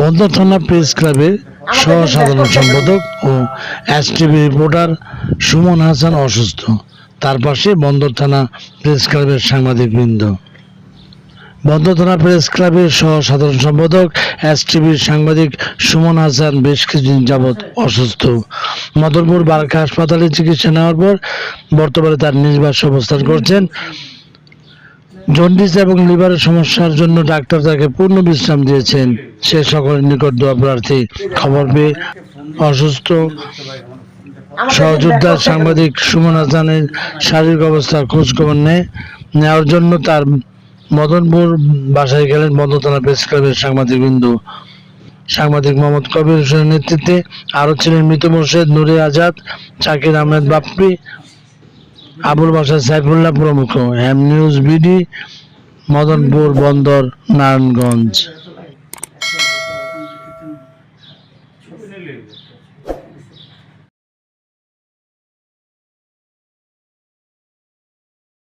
বন্দর থানা প্রেস ক্লাবের সহ সাধারণ সম্পাদক ও এসটিভি রিপোর্টার সুমন হাসান অসুস্থ। তার পাশে বন্দর থানা প্রেস ক্লাবের সাংবাদিক বৃন্দ। বন্দর থানা প্রেস ক্লাবের সহ সাধারণ সম্পাদক এসটিভির সাংবাদিক সুমন হাসান বেশ কিছুদিন যাবৎ অসুস্থ। মদনপুর বারাকা হাসপাতালে চিকিৎসা নেওয়ার পর বর্তমানে তার নিজ বাসে অবস্থান করছেন জন্ডিস এবং লিভারের সমস্যার জন্য ডাক্তার তাকে পূর্ণ বিশ্রাম দিয়েছেন। সে সকলের নিকট দোয়া প্রার্থী। খবর পেয়ে অসুস্থ সহযোদ্ধা সাংবাদিক সুমন হাসানের শারীরিক অবস্থার খোঁজ খবর নেওয়ার জন্য তার মদনপুর বাসায় গেলেন মদনতলা প্রেস ক্লাবের সাংবাদিক বিন্দু সাংবাদিক মোহাম্মদ কবির হোসেনের নেতৃত্বে আরও ছিলেন মৃত মোর্শেদ নুরে আজাদ শাকির আহমেদ বাপ্পি আবুল বাসার সাইফুল্লাহ প্রমুখ হ্যাম নিউজ বিডি মদনপুর বন্দর নারায়ণগঞ্জ।